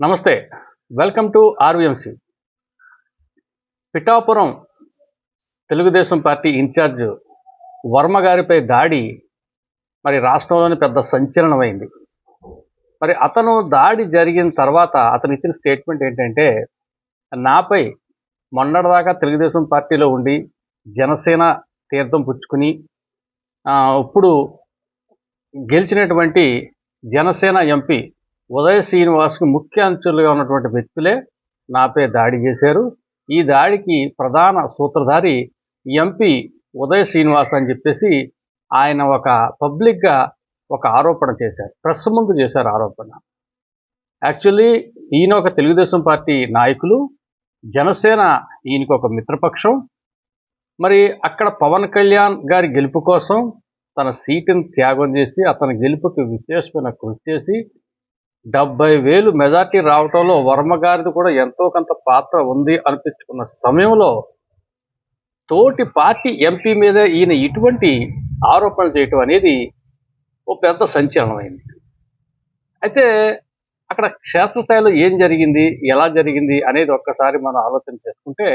నమస్తే. Welcome to RVMC. Pithapuram Telugu Desam party incharge Varma గారిపై దాడి మరి రాష్ట్రంలోని పెద్ద సంచలనమైంది. మరి అతను దాడి జరిగిన తర్వాత అతను ఇచ్చిన స్టేట్మెంట్ ఏంటంటే నాపై మొన్నటిదాకా తెలుగుదేశం పార్టీలో ఉండి జనసేన తీర్థం పుచ్చుకుని ఇప్పుడు గెలిచినటువంటి జనసేన ఎంపీ ఉదయ శ్రీనివాస్కి ముఖ్య అంచులుగా ఉన్నటువంటి వ్యక్తులే నాపై దాడి చేశారు. ఈ దాడికి ప్రధాన సూత్రధారి ఎంపీ ఉదయ శ్రీనివాస్ అని చెప్పేసి ఆయన ఒక పబ్లిక్గా ఒక ఆరోపణ చేశారు. ప్రెస్ ముందు చేశారు ఆరోపణ. యాక్చువల్లీ ఈయన ఒక తెలుగుదేశం పార్టీ నాయకులు జనసేన ఈయనకు ఒక మిత్రపక్షం. మరి అక్కడ పవన్ కళ్యాణ్ గారి గెలుపు కోసం తన సీటుని త్యాగం చేసి అతని గెలుపుకి విశేషమైన కృషి చేసి డెబ్బై వేలు మెజార్టీ రావటంలో వర్మ గారిది కూడా ఎంతో కొంత పాత్ర ఉంది అనిపించుకున్న సమయంలో తోటి పార్టీ ఎంపీ మీద ఈయన ఇటువంటి ఆరోపణలు చేయటం అనేది ఓ పెద్ద సంచలనమైంది. అయితే అక్కడ క్షేత్రస్థాయిలో ఏం జరిగింది ఎలా జరిగింది అనేది ఒక్కసారి మనం ఆలోచన చేసుకుంటే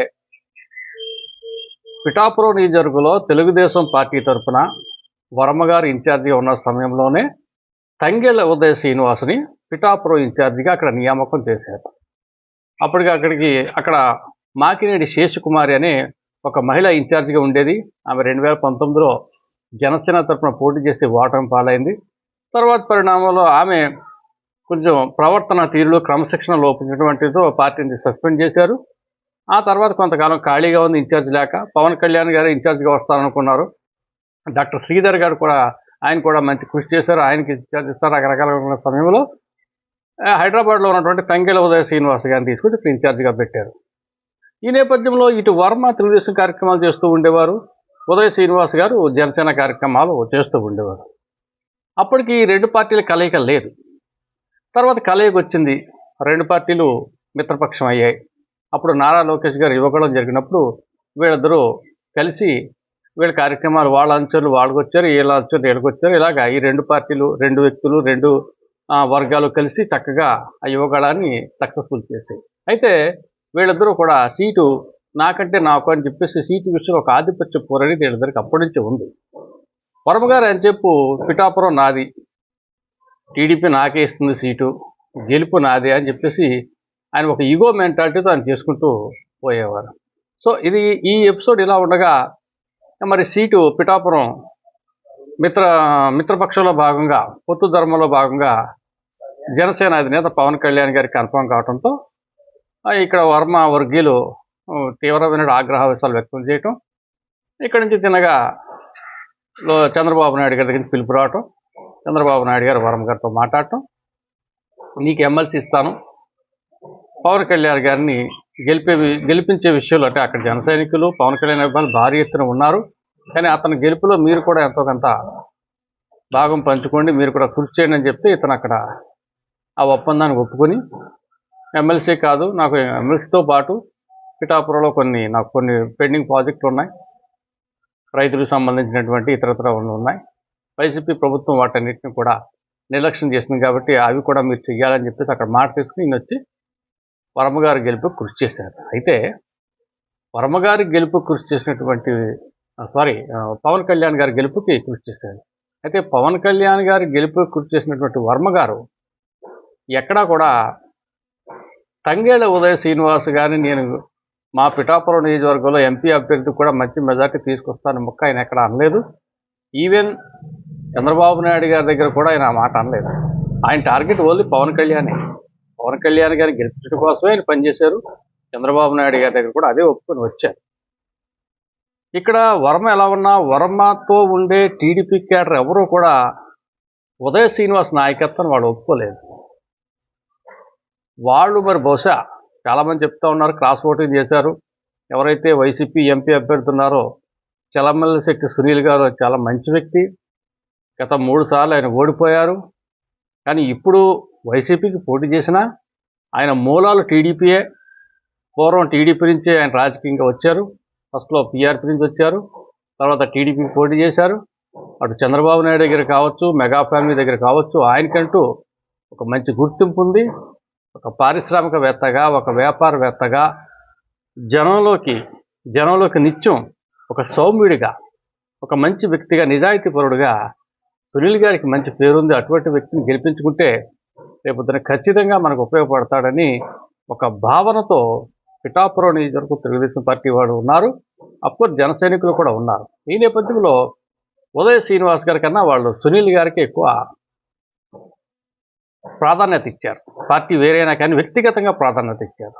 పిఠాపురం నియోజకవర్గంలో తెలుగుదేశం పార్టీ తరఫున వర్మ గారు ఇన్ఛార్జిగా ఉన్న సమయంలోనే తంగెళ్ళ ఉదయ శ్రీనివాసుని పిఠాపురం ఇన్ఛార్జిగా అక్కడ నియామకం చేశారు. అప్పటికి అక్కడికి అక్కడ మాకినేడి శేషకుమారి అనే ఒక మహిళ ఇన్ఛార్జిగా ఉండేది. ఆమె రెండు వేల పంతొమ్మిదిలో జనసేన తరఫున పోటీ చేసి ఓటమి పాలైంది. తర్వాత పరిణామంలో ఆమె కొంచెం ప్రవర్తన తీరులో క్రమశిక్షణ లోపించినటువంటితో పార్టీని సస్పెండ్ చేశారు. ఆ తర్వాత కొంతకాలం ఖాళీగా ఉంది ఇన్ఛార్జ్ లేక. పవన్ కళ్యాణ్ గారు ఇన్ఛార్జ్గా వస్తారనుకున్నారు. డాక్టర్ శ్రీధర్ గారు కూడా ఆయన కూడా మంచి కృషి చేశారు. ఆయనకి ఇన్ఛార్జ్ ఇస్తారు. రకరకాల ఉన్న సమయంలో హైదరాబాద్లో ఉన్నటువంటి తంగెల ఉదయ శ్రీనివాస్ గారిని తీసుకొచ్చి ఇక్కడ ఇన్ఛార్జిగా పెట్టారు. ఈ నేపథ్యంలో ఇటు వర్మ తెలుగుదేశం కార్యక్రమాలు చేస్తూ ఉండేవారు. ఉదయ శ్రీనివాస్ గారు జనసేన కార్యక్రమాలు చేస్తూ ఉండేవారు. అప్పటికి ఈ రెండు పార్టీల కలయిక లేదు. తర్వాత కలయిక వచ్చింది. రెండు పార్టీలు మిత్రపక్షం అయ్యాయి. అప్పుడు నారా లోకేష్ గారు ఇవ్వకడం జరిగినప్పుడు వీళ్ళిద్దరూ కలిసి వీళ్ళ కార్యక్రమాలు వాళ్ళ అంచులు వాళ్ళకి వచ్చారు వీళ్ళ అంచులు వీళ్ళకొచ్చారు ఇలాగా ఈ రెండు పార్టీలు రెండు వ్యక్తులు రెండు వర్గాలు కలిసి చక్కగా ఆ యువగళాన్ని సక్సెస్ఫుల్ చేసాయి అయితే వీళ్ళిద్దరూ కూడా సీటు నాకంటే నాకు అని చెప్పేసి సీటు విషయంలో ఒక ఆధిపత్య పోరని వీళ్ళిద్దరికి అప్పటి నుంచి ఉంది. వరమగారు అని చెప్పు పిఠాపురం నాది. టీడీపీ నాకే ఇస్తుంది సీటు గెలుపు నాది అని చెప్పేసి ఆయన ఒక ఈగో మెంటాలిటీతో ఆయన చేసుకుంటూ పోయేవారు. సో ఇది ఈ ఎపిసోడ్ ఇలా ఉండగా మరి సీటు పిఠాపురం మిత్ర మిత్రపక్షంలో భాగంగా పొత్తు ధర్మంలో భాగంగా జనసేన అధినేత పవన్ కళ్యాణ్ గారికి కన్ఫర్మ్ కావడంతో ఇక్కడ వర్మ వర్గీయులు ఆ, తీవ్రమైన ఆగ్రహావేశాలు వ్యక్తం చేయటం ఇక్కడి నుంచి తినగా చంద్రబాబు నాయుడు గారి దగ్గర పిలుపు రావటం చంద్రబాబు నాయుడు గారు వర్మ గారితో మాట్లాడటం నీకు ఎమ్మెల్సీ ఇస్తాను పవన్ కళ్యాణ్ గారిని గెలిపే గెలిపించే విషయంలో అంటే అక్కడ జన సైనికులు పవన్ కళ్యాణ్ అభిమానులు భారీ ఎత్తున ఉన్నారు. కానీ అతని గెలుపులో మీరు కూడా ఎంతో కొంత భాగం పంచుకోండి మీరు కూడా కృషి చేయండి అని చెప్తే ఇతను అక్కడ ఆ ఒప్పందాన్ని ఒప్పుకొని ఎమ్మెల్సీ కాదు నాకు ఎమ్మెల్సీతో పాటు పిఠాపురంలో కొన్ని నాకు కొన్ని పెండింగ్ ప్రాజెక్టులు ఉన్నాయి. రైతులకు సంబంధించినటువంటి ఇతరత్ర ఉన్నాయి. వైసీపీ ప్రభుత్వం వాటన్నిటిని కూడా నిర్లక్ష్యం చేసింది కాబట్టి అవి కూడా మీరు చెయ్యాలని చెప్పేసి అక్కడ మాట తీసుకుని ఈయన వచ్చి వర్మగారు గెలుపు కృషి చేశారు. అయితే వర్మగారి గెలుపు కృషి చేసినటువంటి సారీ పవన్ కళ్యాణ్ గారి గెలుపుకి కృషి చేశారు. అయితే పవన్ కళ్యాణ్ గారి గెలుపు కృషి చేసినటువంటి వర్మ గారు ఎక్కడా కూడా తంగేళ్ళ ఉదయ శ్రీనివాస్ గారిని నేను మా పిఠాపురం నియోజకవర్గంలో ఎంపీ అభ్యర్థి కూడా మంచి మెజార్టీ తీసుకొస్తాను మొక్క ఆయన ఎక్కడ అనలేదు. ఈవెన్ చంద్రబాబు నాయుడు గారి దగ్గర కూడా ఆయన ఆ మాట అనలేదు. ఆయన టార్గెట్ ఓన్లీ పవన్ కళ్యాణే. పవన్ కళ్యాణ్ గారిని గెలిపించడం కోసమే ఆయన పనిచేశారు. చంద్రబాబు నాయుడు గారి దగ్గర కూడా అదే ఒప్పుకొని వచ్చారు. ఇక్కడ వర్మ ఎలా ఉన్నా వర్మతో ఉండే టీడీపీ క్యాడర్ ఎవరూ కూడా ఉదయ శ్రీనివాస్ నాయకత్వం వాళ్ళు ఒప్పుకోలేదు. వాళ్ళు మరి బహుశా చాలామంది చెప్తా ఉన్నారు క్రాస్ ఓటింగ్ చేశారు. ఎవరైతే వైసీపీ ఎంపీ అభ్యర్థున్నారో చలమల్ల శక్తి శెట్టి సునీల్ గారు చాలా మంచి వ్యక్తి. గత మూడు సార్లు ఆయన ఓడిపోయారు. కానీ ఇప్పుడు వైసీపీకి పోటీ చేసినా ఆయన మూలాలు టీడీపీయే పూర్వం టీడీపీ నుంచే ఆయన రాజకీయంగా వచ్చారు. ఫస్ట్లో పీఆర్పీ నుంచి వచ్చారు. తర్వాత టీడీపీకి పోటీ చేశారు. అటు చంద్రబాబు నాయుడు దగ్గర కావచ్చు మెగా ఫ్యామిలీ దగ్గర కావచ్చు ఆయనకంటూ ఒక మంచి గుర్తింపు ఉంది. ఒక పారిశ్రామికవేత్తగా ఒక వ్యాపారవేత్తగా జనంలోకి జనంలోకి నిత్యం ఒక సౌమ్యుడిగా ఒక మంచి వ్యక్తిగా నిజాయితీపరుడుగా సునీల్ గారికి మంచి పేరుంది. అటువంటి వ్యక్తిని గెలిపించుకుంటే రేపొద్దున ఖచ్చితంగా మనకు ఉపయోగపడతాడని ఒక భావనతో పిఠాపురం నియోజకవర్గం తెలుగుదేశం పార్టీ వాడు ఉన్నారు. అఫ్కోర్స్ జన సైనికులు కూడా ఉన్నారు. ఈ నేపథ్యంలో ఉదయ శ్రీనివాస్ గారి కన్నా వాళ్ళు సునీల్ గారికి ఎక్కువ ప్రాధాన్యత ఇచ్చారు. పార్టీ వేరైనా కానీ వ్యక్తిగతంగా ప్రాధాన్యత ఇచ్చారు.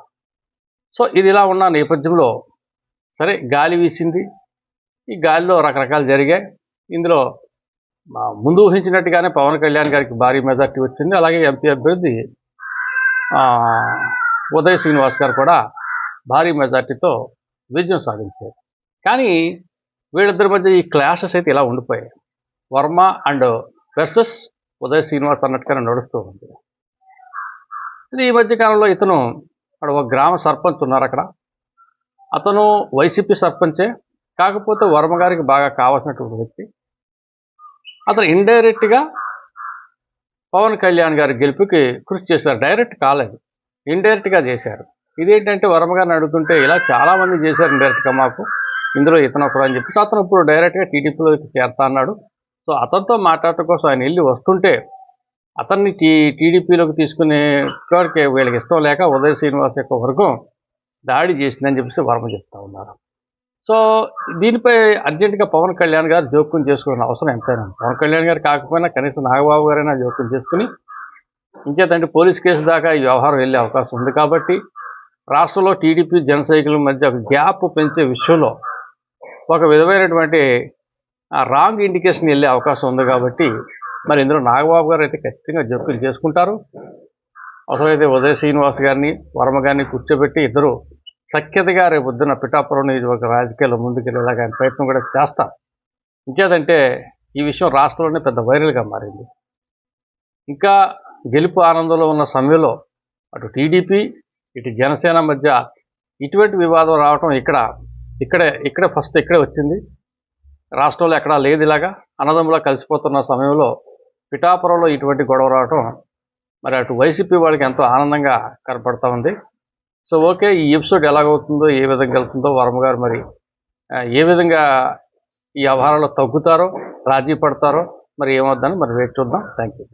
సో ఇది ఇలా ఉన్న నేపథ్యంలో సరే గాలి వీసింది. ఈ గాలిలో రకరకాలు జరిగాయి. ఇందులో ముందు ఊహించినట్టుగానే పవన్ కళ్యాణ్ గారికి భారీ మెజార్టీ వచ్చింది. అలాగే ఎంపీ అభ్యర్థి ఉదయ్ శ్రీనివాస్ గారు కూడా భారీ మెజార్టీతో విజయం సాధించారు. కానీ వీళ్ళిద్దరి మధ్య ఈ క్లాషెస్ అయితే ఇలా ఉండిపోయాయి. వర్మ అండ్ వెర్సెస్ ఉదయ్ శ్రీనివాస్ అన్నట్టుగానే నడుస్తూ ఉంది. ఇది ఈ మధ్యకాలంలో ఇతను అక్కడ ఒక గ్రామ సర్పంచ్ ఉన్నారు అక్కడ. అతను వైసీపీ సర్పంచే కాకపోతే వర్మ గారికి బాగా కావాల్సినటువంటి వ్యక్తి. అతను ఇండైరెక్ట్గా పవన్ కళ్యాణ్ గారి గెలుపుకి కృషి చేశారు. డైరెక్ట్ కాలేదు. ఇండైరెక్ట్గా చేశారు. ఇదేంటంటే వరమగారిని అడుగుతుంటే ఇలా చాలామంది చేశారు ఇండైరెక్ట్గా మాకు. ఇందులో ఇతను ఒకడు అని చెప్పి అతను ఇప్పుడు డైరెక్ట్గా టీడీపీలోకి చేరతా అన్నాడు. సో అతనితో మాట్లాడటం కోసం ఆయన వెళ్ళి వస్తుంటే అతన్ని టీ టీడీపీలోకి తీసుకునే వీళ్ళకి ఇష్టం లేక ఉదయ శ్రీనివాస్ యొక్క వర్గం దాడి చేసిందని చెప్పేసి వర్మ చెప్తా ఉన్నారు. సో దీనిపై అర్జెంటుగా పవన్ కళ్యాణ్ గారు జోక్యం చేసుకునే అవసరం ఎంతైనా పవన్ కళ్యాణ్ గారు కాకపోయినా కనీసం నాగబాబు గారైనా జోక్యం చేసుకుని ఇంకేతంటే పోలీస్ కేసు దాకా ఈ వ్యవహారం వెళ్ళే అవకాశం ఉంది కాబట్టి రాష్ట్రంలో టీడీపీ జన మధ్య ఒక గ్యాప్ పెంచే విషయంలో ఒక విధమైనటువంటి రాంగ్ ఇండికేషన్ వెళ్ళే అవకాశం ఉంది కాబట్టి మరి ఇందులో నాగబాబు గారు అయితే ఖచ్చితంగా జోక్యం చేసుకుంటారు. అవసరమైతే ఉదయ శ్రీనివాస్ గారిని వర్మ గారిని కూర్చోబెట్టి ఇద్దరు సఖ్యతగా రేపు పొద్దున్న పిఠాపురం నియోజకవర్గ రాజకీయాల్లో ముందుకెళ్ళేలాగా ఆయన ప్రయత్నం కూడా చేస్తారు ఇంకేదంటే ఈ విషయం రాష్ట్రంలోనే పెద్ద వైరల్గా మారింది. ఇంకా గెలుపు ఆనందంలో ఉన్న సమయంలో అటు టీడీపీ ఇటు జనసేన మధ్య ఇటువంటి వివాదం రావటం ఇక్కడ ఇక్కడే ఇక్కడే ఫస్ట్ ఇక్కడే వచ్చింది. రాష్ట్రంలో ఎక్కడా లేదు ఇలాగా. అన్నదమ్ములా కలిసిపోతున్న సమయంలో పిఠాపురంలో ఇటువంటి గొడవ రావటం మరి అటు వైసీపీ వాళ్ళకి ఎంతో ఆనందంగా కనపడతా ఉంది. సో ఓకే ఈ ఎపిసోడ్ ఎలాగవుతుందో ఏ విధంగా వెళ్తుందో వర్మగారు మరి ఏ విధంగా ఈ వ్యవహారాలు తగ్గుతారో రాజీ పడతారో మరి ఏమవుద్దని మరి వేచి చూద్దాం. Thank you